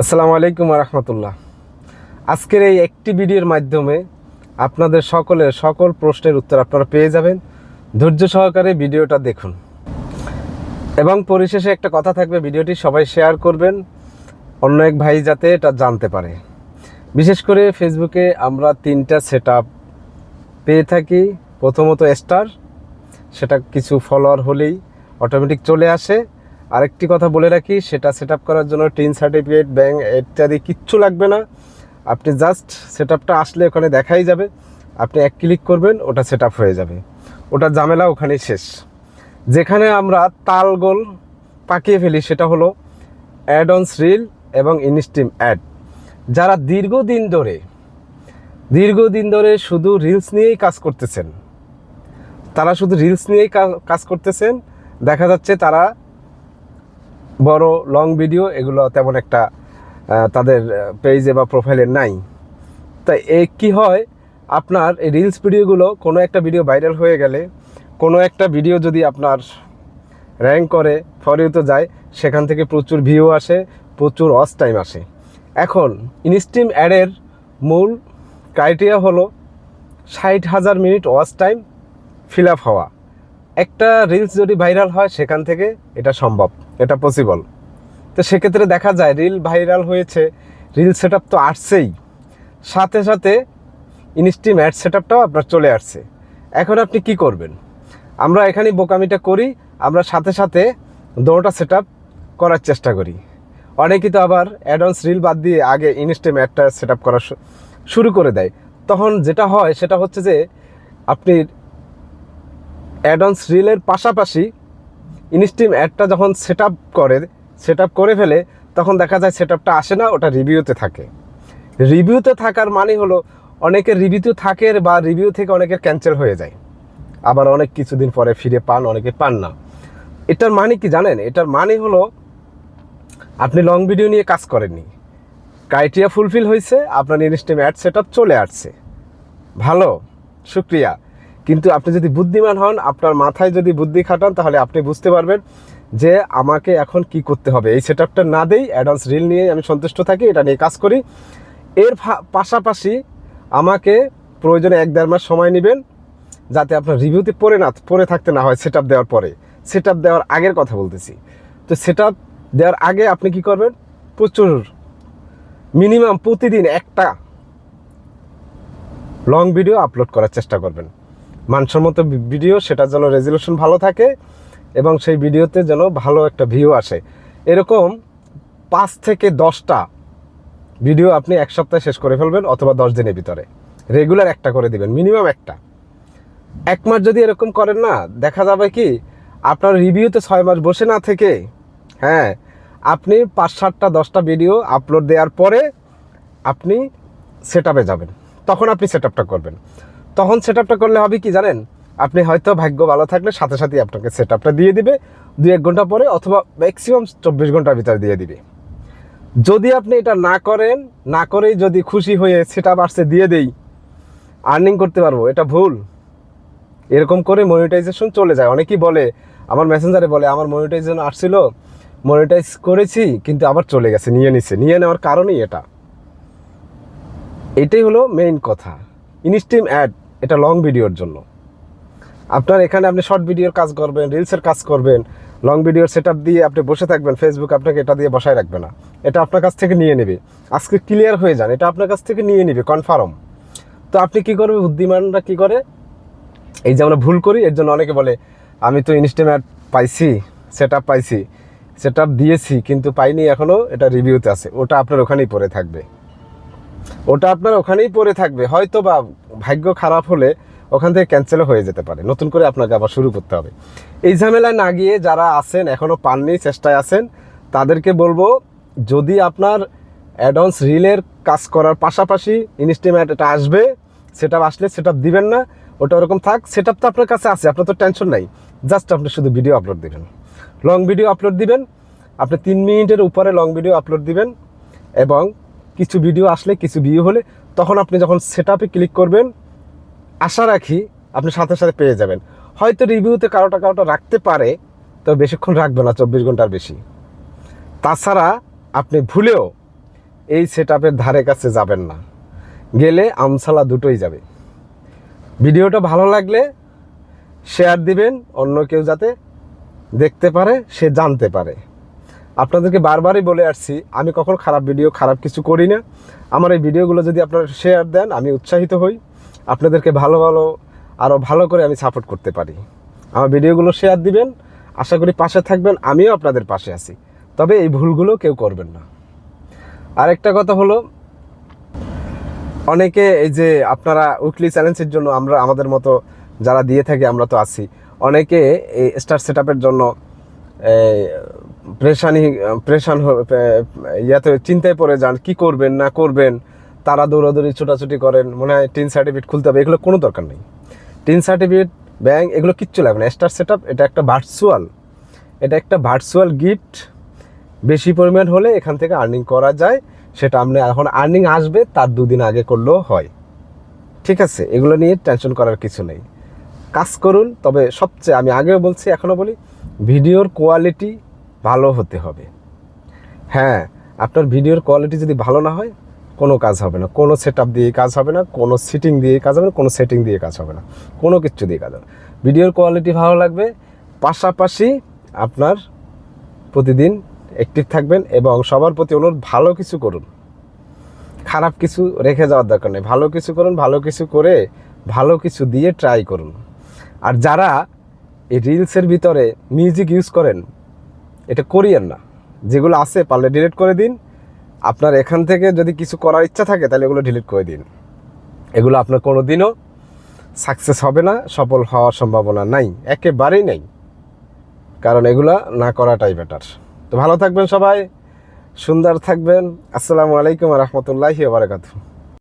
আসসালামু আলাইকুম রহমতুল্লাহ। আজকের এই একটি ভিডিওর মাধ্যমে আপনাদের সকলের সকল প্রশ্নের উত্তর আপনারা পেয়ে যাবেন। ধৈর্য সহকারে ভিডিওটা দেখুন। এবং পরিশেষে একটা কথা থাকবে, ভিডিওটি সবাই শেয়ার করবেন, অন্য এক ভাই যাতে এটা জানতে পারে। বিশেষ করে ফেসবুকে আমরা তিনটা সেট পেয়ে থাকি। প্রথমত স্টার, সেটা কিছু ফলোয়ার হলেই অটোমেটিক চলে আসে। আরেকটি কথা বলে রাখি, সেটা সেট করার জন্য টিন সার্টিফিকেট ব্যাঙ্ক ইত্যাদি কিচ্ছু লাগবে না। আপনি জাস্ট সেট আসলে ওখানে দেখাই যাবে। আপনি এক ক্লিক করবেন, ওটা সেট হয়ে যাবে। ওটা ঝামেলা ওখানেই শেষ। যেখানে আমরা তাল গোল পাকিয়ে ফেলি, সেটা হলো অ্যাড অনস রিল এবং ইনস্টিম অ্যাড যারা দীর্ঘদিন ধরে দীর্ঘদিন ধরে শুধু রিলস নিয়েই কাজ করতেছেন, তারা শুধু রিলস নিয়েই কাজ করতেছেন, দেখা যাচ্ছে তারা বড় লং ভিডিও এগুলো তেমন একটা তাদের পেজে বা প্রোফাইলে নাই। তাই এ কি হয়, আপনার এই রিলস ভিডিওগুলো কোনো একটা ভিডিও ভাইরাল হয়ে গেলে, কোনো একটা ভিডিও যদি আপনার র্যাঙ্ক করে ফরিউতে যায়, সেখান থেকে প্রচুর ভিউ আসে, প্রচুর ওয়াচ টাইম আসে। এখন ইনস্টিম অ্যাডের মূল ক্রাইটেরিয়া হলো ষাট হাজার minute watch time fill up হওয়া। একটা রিলস যদি ভাইরাল হয়, সেখান থেকে এটা সম্ভব। এটা পসিবল তো সেক্ষেত্রে দেখা যায় রিল ভাইরাল হয়েছে রিল সেট তো আসছেই। সাথে সাথে ইনস্টিম অ্যাড সেট আপটাও আপনার চলে আসছে। এখন আপনি কি করবেন? আমরা এখানে বোকামিটা করি, আমরা সাথে সাথে দোটা সেট করার চেষ্টা করি। অনেকেই তো আবার অ্যাডভান্স রিল বাদ দিয়ে আগে ইনস্টিম অ্যাডটা সেট আপ করা শুরু করে দেয়। তখন যেটা হয়, সেটা হচ্ছে যে আপনি অ্যাডভান্স রিলের পাশাপাশি ইনস্টিম অ্যাডটা যখন সেট করে সেট করে ফেলে, তখন দেখা যায় সেট আসে না, ওটা রিভিউতে থাকে। রিভিউতে থাকার মানে হলো, অনেকের রিভিউতে থাকে বা রিভিউ থেকে অনেকের ক্যান্সেল হয়ে যায়। আবার অনেক কিছুদিন পরে ফিরে পান, অনেকে পান না। এটার মানে কি জানেন? এটার মানে হলো, আপনি লং ভিডিও নিয়ে কাজ করেননি। ক্রাইটেরিয়া ফুলফিল হয়েছে, আপনার ইনস্টিম অ্যাড সেট চলে আসছে। ভালো, শুক্রিয়া। কিন্তু আপনি যদি বুদ্ধিমান হন, আপনার মাথায় যদি বুদ্ধি খাটান, তাহলে আপনি বুঝতে পারবেন যে আমাকে এখন কি করতে হবে। এই সেট আপটা না দেই, অ্যাডভান্স রিল নিয়ে আমি সন্তুষ্ট থাকি, এটা নিয়ে কাজ করি। এর পাশাপাশি আমাকে প্রয়োজনে এক দেড় মাস সময় নেবেন, যাতে আপনার রিভিউতে পড়ে না, পড়ে থাকতে না হয় সেট দেওয়ার পরে। সেট দেওয়ার আগের কথা বলতেছি। তো সেট দেওয়ার আগে আপনি কি করবেন? প্রচুর, মিনিমাম প্রতিদিন একটা লং ভিডিও আপলোড করার চেষ্টা করবেন। মানসম্মত ভিডিও সেটার যেন রেজলিউশন ভালো থাকে এবং সেই ভিডিওতে যেন ভালো একটা ভিউ আসে। এরকম পাঁচ থেকে দশটা ভিডিও আপনি এক সপ্তাহে শেষ করে ফেলবেন অথবা দশ দিনের ভিতরে। রেগুলার একটা করে দিবেন মিনিমাম একটা। এক মাস যদি এরকম করেন না, দেখা যাবে কি, আপনার রিভিউতে ছয় মাস বসে না থেকে হ্যাঁ আপনি পাঁচ সাতটা, দশটা ভিডিও আপলোড দেওয়ার পরে আপনি সেট যাবেন। তখন আপনি সেট করবেন। তখন সেট আপটা করলে হবে কি জানেন? আপনি হয়তো ভাগ্য ভালো থাকলে সাথে সাথে আপনাকে সেট আপটা দিয়ে দিবে। দুই এক ঘণ্টা পরে অথবা ম্যাক্সিমাম চব্বিশ ঘণ্টার ভিতরে দিয়ে দিবে। যদি আপনি এটা না করেন, না করেই যদি খুশি হয়ে সেট আপ আসছে দিয়ে দেই আর্নিং করতে পারব, এটা ভুল। এরকম করে মনিটাইজেশন চলে যায়। অনেকেই বলে, আমার মেসেঞ্জারে বলে, আমার মনিটাইজেশন আসছিল মনিটাইজ করেছি, কিন্তু আবার চলে গেছে, নিয়ে নিছে। নিয়ে নেওয়ার কারণেই এটা। এটাই হলো মেইন কথা। ইনস্টিম অ্যাড এটা লং ভিডিওর জন্য। আপনার এখানে আপনি শর্ট ভিডিওর কাজ করবেন রিলসের কাজ করবেন লং ভিডিওর সেট দিয়ে আপনি বসে থাকবেন ফেসবুক আপনাকে এটা দিয়ে বসায় রাখবে না। এটা আপনার কাছ থেকে নিয়ে নেবে। আজকে ক্লিয়ার হয়ে যান, এটা আপনার কাছ থেকে নিয়ে নেবে কনফার্ম তো আপনি কি করবে, বুদ্ধিমানরা কি করে? এই যে আমরা ভুল করি, এর জন্য অনেকে বলে, আমি তো ইনস্টাম পাইছি সেট পাইছি সেট দিয়েছি, কিন্তু পাইনি এখনও এটা রিভিউতে আছে। ওটা আপনার ওখানেই পড়ে থাকবে। ওটা আপনার ওখানেই পড়ে থাকবে। হয়তো বা ভাগ্য খারাপ হলে ওখান থেকে ক্যান্সেলও হয়ে যেতে পারে। নতুন করে আপনাকে আবার শুরু করতে হবে। এই ঝামেলায় না গিয়ে যারা আছেন এখনও পাননি, চেষ্টায় আছেন, তাদেরকে বলব, যদি আপনার অ্যাডভান্স রিলের কাজ করার পাশাপাশি ইনস্টিমেট এটা আসবে সেটা আসলে সেটা দিবেন না, ওটা ওরকম থাক সেটা তো আপনার কাছে আছে, আপনার তো টেনশন নাই। জাস্ট আপনি শুধু ভিডিও আপলোড দিবেন। লং ভিডিও আপলোড দিবেন, আপনি তিন মিনিটের উপরে লং ভিডিও আপলোড দিবেন এবং কিছু ভিডিও আসলে, কিছু ভিউ হলে, তখন আপনি যখন সেট ক্লিক করবেন, আশা রাখি আপনি সাথে সাথে পেয়ে যাবেন। হয়তো রিভিউতে কারোটা কারোটা রাখতে পারে, তো বেশিক্ষণ রাখবে না, চব্বিশ ঘণ্টার বেশি। তাছাড়া আপনি ভুলেও এই সেট ধারে কাছে যাবেন না। গেলে আমসালা দুটোই যাবে। ভিডিওটা ভালো লাগলে শেয়ার দিবেন, অন্য কেউ যাতে দেখতে পারে, সে জানতে পারে। আপনাদেরকে বারবারই বলে আসছি, আমি কখন খারাপ ভিডিও, খারাপ কিছু করি না। আমার এই ভিডিওগুলো যদি আপনারা শেয়ার দেন, আমি উৎসাহিত হই। আপনাদেরকে ভালো ভালো আরও ভালো করে আমি সাপোর্ট করতে পারি। আমার ভিডিওগুলো শেয়ার দিবেন, আশা করি পাশে থাকবেন, আমিও আপনাদের পাশে আছি। তবে এই ভুলগুলো কেউ করবেন না। আরেকটা কথা হলো, অনেকে এই যে আপনারা উইকলি চ্যালেঞ্জের জন্য আমরা, আমাদের মতো যারা দিয়ে থাকি আমরা তো আছি। অনেকে এই স্টার সেট জন্য প্রেশানি, প্রেশান ইয়াতে চিন্তায় পড়ে যান, কি করবেন, না করবেন, তারা দৌড়াদৌড়ি, ছোটাছুটি করেন, মনে হয় টিন সার্টিফিকেট খুলতে হবে, এগুলো কোনো দরকার নেই। টিন সার্টিফিকেট, ব্যাংক, এগুলো কিচ্ছু লাগবে না। স্টার সেট এটা একটা ভার্চুয়াল, এটা একটা ভার্চুয়াল গিফট। বেশি পরিমাণ হলে এখান থেকে আর্নিং করা যায়, সেটা আপনি এখন আর্নিং আসবে, তার দুদিন আগে করলেও হয়। ঠিক আছে, এগুলো নিয়ে টেনশন করার কিছু নেই। কাজ করুন, তবে সবচেয়ে আমি আগেও বলছি, এখনও বলি, ভিডিওর কোয়ালিটি ভালো হতে হবে। হ্যাঁ আপনার ভিডিওর কোয়ালিটি যদি ভালো না হয়, কোনো কাজ হবে না। কোনো সেট আপ দিয়ে কাজ হবে না, কোনো সিটিং দিয়ে কাজ হবে না, কোনো সেটিং দিয়ে কাজ হবে না। কোনো কিছু দিয়ে কাজ হবে ভিডিওর কোয়ালিটি ভালো লাগবে, পাশাপাশি আপনার প্রতিদিন অ্যাক্টিভ থাকবেন এবং সবার প্রতি অনুরোধ, ভালো কিছু করুন। খারাপ কিছু রেখে যাওয়ার দরকার নেই। ভালো কিছু করুন, ভালো কিছু করে ভালো কিছু দিয়ে ট্রাই করুন। আর যারা এই রিলসের ভিতরে মিউজিক ইউজ করেন এটা করিয়েন না। যেগুলো আছে, পারলে ডিলিট করে দিন। আপনার এখান থেকে যদি কিছু করার ইচ্ছা থাকে, তাহলে এগুলো ডিলিট করে দিন। এগুলো আপনার কোনো দিনও সাকসেস হবে না, সফল হওয়ার সম্ভাবনা নাই। একেবারেই নেই। কারণ এগুলো না করাটাই বেটার তো ভালো থাকবেন সবাই, সুন্দর থাকবেন। আসসালামু আলাইকুম রহমতুল্লাহি বারাকাতু